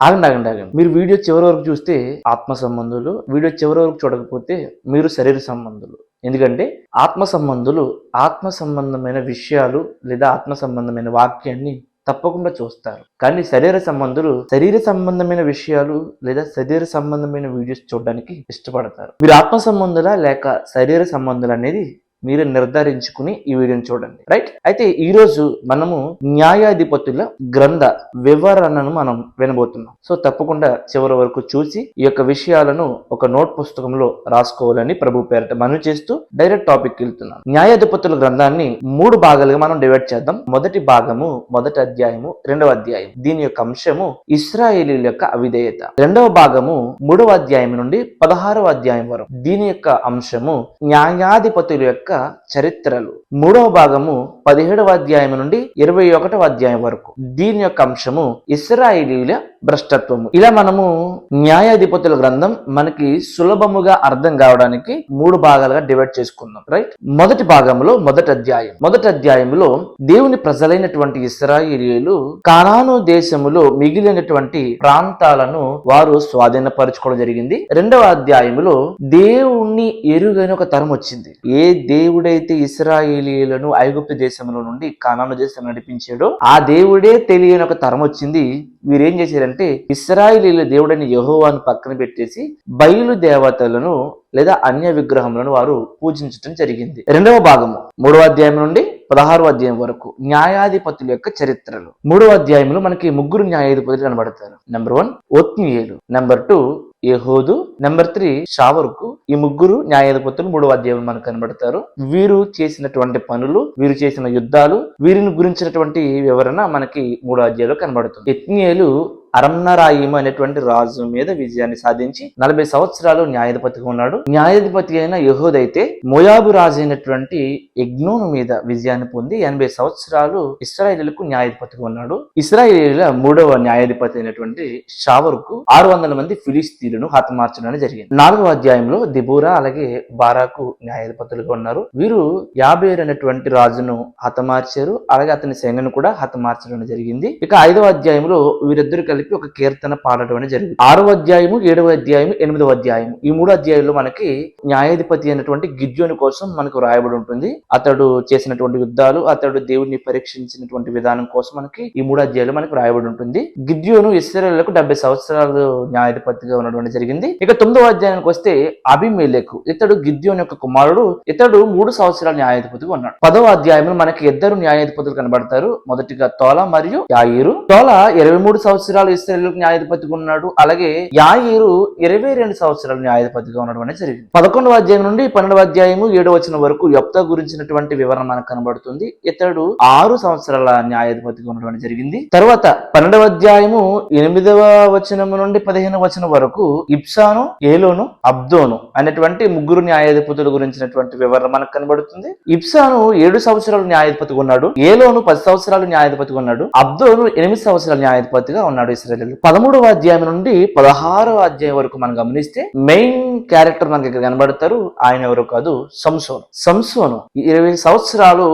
ఆగండి ఆగండి ఆగండి. మీరు వీడియో చివరి వరకు చూస్తే ఆత్మ సంబంధులు వీడియో చివరి వరకు చూడకపోతే మీరు శరీర సంబంధులు. ఎందుకంటే ఆత్మ సంబంధులు ఆత్మ సంబంధమైన విషయాలు లేదా ఆత్మ సంబంధమైన వాక్యాన్ని తప్పకుండా చూస్తారు. కానీ శరీర సంబంధులు శరీర సంబంధమైన విషయాలు లేదా శరీర సంబంధమైన వీడియోస్ చూడడానికి ఇష్టపడతారు. మీరు ఆత్మ సంబంధుల లేక శరీర సంబంధులు అనేది మీరు నిర్ధారించుకుని ఈ వీడియోని చూడండి. రైట్ అయితే ఈ రోజు మనము న్యాయాధిపతుల గ్రంథ వివరణను మనం వినబోతున్నాం. సో తప్పకుండా చివరి వరకు చూసి ఈ యొక్క విషయాలను ఒక నోట్ పుస్తకంలో రాసుకోవాలని ప్రభు పేరట మనం చేస్తూ డైరెక్ట్ టాపిక్ వెళ్తున్నాం న్యాయాధిపతుల గ్రంథాన్ని మూడు భాగాలుగా మనం డివైడ్ చేద్దాం. మొదటి భాగము మొదటి అధ్యాయము రెండవ అధ్యాయం. దీని యొక్క అంశము ఇస్రాయేలీల యొక్క అవిధేయత. రెండవ భాగము మూడవ అధ్యాయం నుండి పదహారవ అధ్యాయం వరకు. దీని యొక్క అంశము న్యాయాధిపతుల యొక్క చరిత్రలు. మూడవ భాగము పదిహేడవ అధ్యాయం నుండి ఇరవై ఒకటవ అధ్యాయం వరకు. దీని యొక్క అంశము ఇస్రాయిలీల భ్రష్టత్వము. ఇలా మనము న్యాయాధిపతుల గ్రంథం మనకి సులభముగా అర్థం కావడానికి మూడు భాగాలుగా డివైడ్ చేసుకుందాం. రైట్ మొదటి భాగంలో మొదటి అధ్యాయం. మొదటి అధ్యాయంలో దేవుని ప్రజలైనటువంటి ఇస్రాయిలీలు కానాను దేశములో మిగిలినటువంటి ప్రాంతాలను వారు స్వాధీనపరచుకోవడం జరిగింది. రెండవ అధ్యాయంలో దేవుణ్ణి ఎరుగని ఒక తరం వచ్చింది. ఏ దేవుడైతే ఇస్రాయేలీలను ఐగుప్తు దేశంలో నుండి కానాను దేశం నడిపించాడో. ఆ దేవుడే తెలియని ఒక తరం వచ్చింది. వీరేం చేశారంటే ఇస్రాయేలీల దేవుడైన యహోవాను పక్కన పెట్టేసి బయలు దేవతలను లేదా అన్య విగ్రహములను వారు పూజించటం జరిగింది. రెండవ భాగము మూడవ అధ్యాయం నుండి పదహారవ అధ్యాయం వరకు న్యాయాధిపతుల యొక్క చరిత్రలు. మూడవ అధ్యాయంలో మనకి ముగ్గురు న్యాయాధిపతులు కనబడతారు. Number one ఒత్నియేలు number two యహోదు number three షావరుకు ఈ ముగ్గురు న్యాయాధిపతులు మూడవ అధ్యాయం మనకు కనబడతారు. వీరు చేసినటువంటి పనులు వీరు చేసిన యుద్ధాలు వీరిని గురించినటువంటి వివరణ మనకి మూడో అధ్యాయంలో కనబడుతుంది. యత్నియేలు అరమ్నరాయిము అనేటువంటి రాజు మీద విజయాన్ని సాధించి నలభై సంవత్సరాలు న్యాయాధిపతిగా ఉన్నాడు. న్యాయాధిపతి అయిన యహోదైతే మోయాబు రాజు అయినటువంటి యజ్ఞోను మీద విజయాన్ని పొంది ఎనభై సంవత్సరాలు ఇస్రాయేలీలకు న్యాయాధిపతిగా ఉన్నాడు. ఇస్రాయేలీల మూడవ న్యాయాధిపతి అయినటువంటి షావర్కు ఆరు వందల మంది ఫిలిస్తీన్లను హతమార్చడం జరిగింది. నాలుగవ అధ్యాయంలో దిబూరా అలాగే బారాకు న్యాయాధిపతులుగా ఉన్నారు. వీరు యాబేర్ అనేటువంటి రాజును హతమార్చారు అలాగే అతని సైన్యను కూడా హతమార్చడం జరిగింది. ఇక ఐదవ అధ్యాయంలో వీరిద్దరు కలిపి ఒక కీర్తన పాడటం అనేది జరిగింది ఆరవ అధ్యాయము ఏడవ అధ్యాయము ఎనిమిదవ అధ్యాయము. ఈ మూడు అధ్యాయంలో మనకి న్యాయాధిపతి అయినటువంటి గిద్యోని కోసం మనకు రాయబడి ఉంటుంది. అతడు చేసినటువంటి యుద్ధాలు అతడు దేవుడిని పరీక్షించినటువంటి విధానం కోసం మనకి ఈ మూడు అధ్యాయులు మనకు రాయబడి ఉంటుంది. గిద్యోను ఇస్రాయలకు డెబ్బై సంవత్సరాలు న్యాయాధిపతిగా ఉండడం జరిగింది. ఇక తొమ్మిదవ అధ్యాయానికి వస్తే అభిమేలకు ఇతడు గిద్యోని యొక్క కుమారుడు ఇతడు మూడు సంవత్సరాల న్యాయాధిపతిగా ఉన్నాడు. పదవ అధ్యాయంలో మనకి ఇద్దరు న్యాయాధిపతులు కనబడతారు. మొదటిగా తోల మరియు యాయిరు. తోల ఇరవై మూడు సంవత్సరాలు ఇస్రాయేల్కు న్యాయాధిపతిగా ఉన్నాడు. అలాగే యాయిరు ఇరవై రెండు సంవత్సరాలు న్యాయాధిపతిగా ఉండడం అనేది జరిగింది. పదకొండవ అధ్యాయం నుండి పన్నెండవ అధ్యాయము ఏడవ వచనం వరకు యొప్త గురించినటువంటి వివరణ మనకు కనబడుతుంది. ఇతడు ఆరు సంవత్సరాల న్యాయాధిపతిగా ఉండడం అనేది జరిగింది. తర్వాత పన్నెండవ అధ్యాయము ఎనిమిదవ వచనం నుండి పదిహేను వచనం వరకు ఇప్సాను ఏలోను అబ్దోను అనేటువంటి ముగ్గురు న్యాయాధిపతుల గురించినటువంటి వివరణ మనకు కనబడుతుంది. ఇప్సాను ఏడు సంవత్సరాలు న్యాయాధిపతిగా ఉన్నాడు. ఏలోను పది సంవత్సరాలు న్యాయాధిపతిగా ఉన్నాడు. అబ్దోను ఎనిమిది సంవత్సరాల న్యాయాధిపతిగా ఉన్నాడు ఇస్రాయలు పదమూడవ అధ్యాయం నుండి పదహారవ అధ్యాయం వరకు మనం గమనిస్తే మెయిన్ క్యారెక్టర్ మనకి ఇక్కడ కనబడతారు. ఆయన ఎవరు కాదు సంసోను. సంసోను ఇరవై సంవత్సరాలు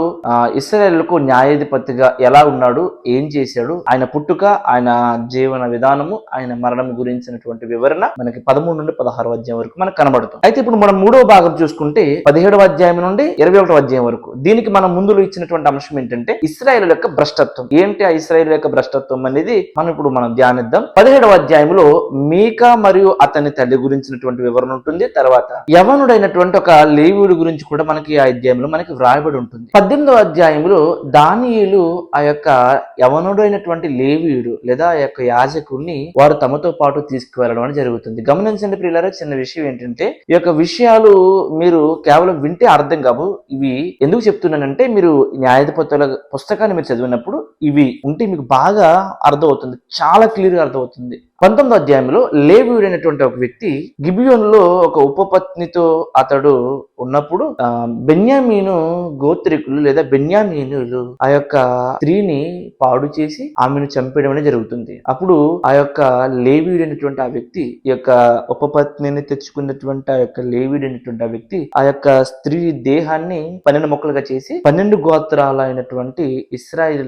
ఇస్రాయల్కు న్యాయాధిపతిగా ఎలా ఉన్నాడు ఏం చేశాడు ఆయన పుట్టుక ఆయన జీవన విధానము ఆయన మరణం గురించినటువంటి వివరణ మనకి పదమూడు నుండి పదహారు అధ్యాయం వరకు మనకు కనబడుతుంది. అయితే ఇప్పుడు మనం మూడవ భాగం చూసుకుంటే పదిహేడవ అధ్యాయం నుండి ఇరవై ఒకటవ అధ్యాయం వరకు దీనికి మనం ముందులో ఇచ్చినటువంటి అంశం ఏంటంటే ఇస్రాయల్ యొక్క భ్రష్టత్వం. ఏంటి ఆ ఇస్రాయల్ యొక్క భ్రష్టత్వం అనేది? మనం ఇప్పుడు మనం ధ్యానిద్దాం పదిహేడవ అధ్యాయంలో మీకా మరియు అతని తల్లి గురించినటువంటి వివరణ ఉంటుంది. తర్వాత యవనుడైనటువంటి ఒక లేవుడి గురించి కూడా మనకి ఆ అధ్యాయంలో మనకి వ్రాయబడి ఉంటుంది. పద్దెనిమిదవ అధ్యాయంలో దానియులు ఆ యొక్క యవనుడైనటువంటి లేవీయుడు లేదా ఆ యొక్క యాజకుడిని వారు తమతో పాటు తీసుకువెళ్ళడం అనేది జరుగుతుంది. గమనించండి ప్రియులారా చిన్న విషయం ఏంటంటే ఈ యొక్క విషయాలు మీరు కేవలం వింటే అర్థం కావు. ఇవి ఎందుకు చెప్తున్నానంటే మీరు న్యాయాధిపతుల పుస్తకాన్ని మీరు చదివినప్పుడు ఇవి ఉంటే మీకు బాగా అర్థమవుతుంది. చాలా క్లియర్గా అర్థమవుతుంది. పంతొమ్మిదో అధ్యాయంలో లేవీయుడు అనేటువంటి ఒక వ్యక్తి గిబియోన్లో ఒక ఉపపత్నితో అతడు ఉన్నప్పుడు బెన్యామీను గోత్రికులు లేదా బెన్యామీనులు ఆ యొక్క స్త్రీని పాడు చేసి ఆమెను చంపేయడం అనేది జరుగుతుంది. అప్పుడు ఆ యొక్క లేవీయుడు అనేటువంటి ఆ వ్యక్తి ఈ యొక్క ఉపపత్నిని తెచ్చుకున్నటువంటి ఆ యొక్క లేవీయుడు అనేటువంటి ఆ వ్యక్తి ఆ యొక్క స్త్రీ దేహాన్ని పన్నెండు మొక్కలుగా చేసి పన్నెండు గోత్రాలైనటువంటి ఇస్రాయిల్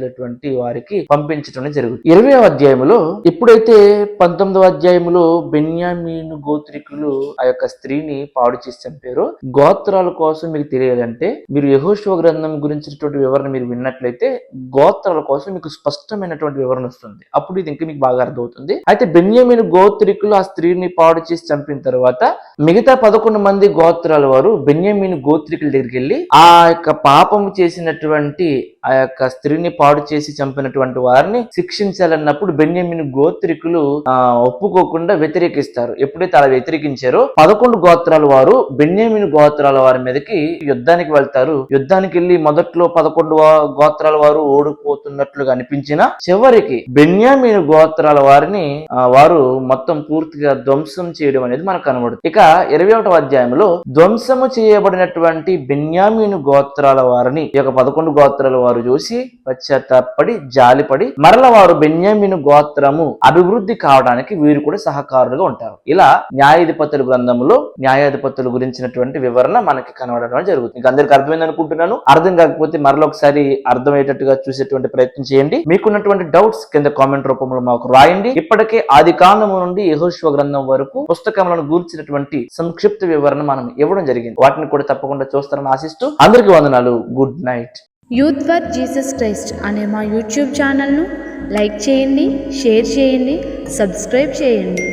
వారికి పంపించడం జరుగుతుంది. ఇరవై అధ్యాయంలో ఎప్పుడైతే పంతొమ్మిదవ అధ్యాయంలో బెన్యామీను గోత్రికులు ఆ యొక్క స్త్రీని పాడు చేసి చంపారు. గోత్రాల కోసం మీకు తెలియాలంటే మీరు యహోశివ గ్రంథం గురించినటువంటి వివరణ మీరు విన్నట్లయితే గోత్రాల కోసం మీకు స్పష్టమైనటువంటి వివరణ వస్తుంది. అప్పుడు ఇది ఇంకా మీకు బాగా అర్థమవుతుంది. అయితే బెన్యామీను గోత్రికులు ఆ స్త్రీని పాడు చేసి చంపిన తర్వాత మిగతా పదకొండు మంది గోత్రాల వారు బెన్యామీను గోత్రికుల దగ్గరికి వెళ్ళి ఆ యొక్క పాపం చేసినటువంటి ఆ యొక్క స్త్రీని పాడు చేసి చంపినటువంటి వారిని శిక్షించాలన్నప్పుడు బెన్యమిన్ గోత్రికులు ఆ ఒప్పుకోకుండా వ్యతిరేకిస్తారు. ఎప్పుడైతే అలా వ్యతిరేకించారో పదకొండు గోత్రాల వారు బెన్యమిన్ గోత్రాల వారి మీదకి యుద్ధానికి వెళ్తారు. యుద్ధానికి వెళ్ళి మొదట్లో పదకొండు గోత్రాల వారు ఓడిపోతున్నట్లుగా అనిపించిన చివరికి బెన్యామిన్ గోత్రాల వారిని వారు మొత్తం పూర్తిగా ధ్వంసం చేయడం అనేది మనకు కనబడుతుంది. ఇక ఇరవై ఒకటవ అధ్యాయంలో ధ్వంసము చేయబడినటువంటి బెన్యామీను గోత్రాల వారిని ఈ యొక్క పదకొండు గోత్రాల వారు వారు చూసి పశ్చాత్తాపడి జాలిపడి మరల వారు బెన్యామిను గోత్రము అభివృద్ధి కావడానికి వీరు కూడా సహకారులుగా ఉంటారు. ఇలా న్యాయాధిపతుల గ్రంథంలో న్యాయాధిపతుల గురించినటువంటి వివరణ మనకి కనబడడం జరుగుతుంది. మీకు అందరికి అర్థమైంది అనుకుంటున్నాను అర్థం కాకపోతే మరొకసారి అర్థమయ్యేటట్టుగా చూసేటువంటి ప్రయత్నం చేయండి. మీకున్నటువంటి డౌట్స్ కింద కామెంట్ రూపంలో మాకు రాయండి. ఇప్పటికే ఆది కాండము నుండి యహోశ్వ గ్రంథం వరకు పుస్తకములను గూర్చినటువంటి సంక్షిప్త వివరణ మనం ఇవ్వడం జరిగింది. వాటిని కూడా తప్పకుండా చూస్తారని ఆశిస్తూ అందరికీ వందనాలు. Good night. Youth for Jesus Christ అనే మా యూట్యూబ్ ఛానల్ను లైక్ చేయండి షేర్ చేయండి సబ్స్క్రైబ్ చేయండి.